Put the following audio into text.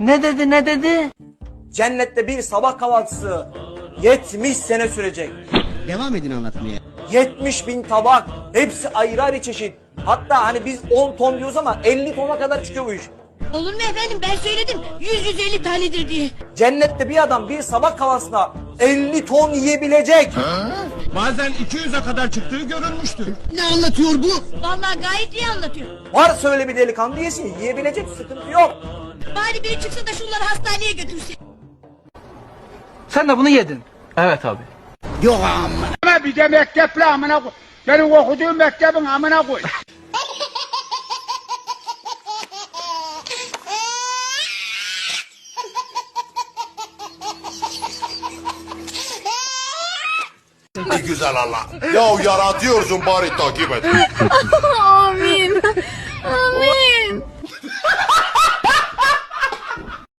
Ne dedi ne dedi? Cennette bir sabah kahvaltısı 70 sene sürecek. Devam edin anlatmaya. 70 bin tabak. Hepsi ayrı ayrı çeşit. Hatta hani biz 10 ton diyoruz ama 50 tona kadar çıkıyor bu iş. Olur mu efendim ben söyledim 100-150 tanedir diye. Cennette bir adam bir sabah kahvaltısına 50 ton yiyebilecek. Bazen 200'e kadar çıktığı görülmüştür. Ne anlatıyor bu? Vallahi gayet iyi anlatıyor. Varsa öyle bir delikanlı yesin. Yiyebilecek sıkıntı yok. Bari biri çıksa da şunları hastaneye götürse. Sen de bunu yedin. Evet abi. Yok amma. Ama bir de mekteple amına koy. Benim okuduğum mektebin amına koy. Ey güzel Allah. Ya yaratıyorsun bari takip et.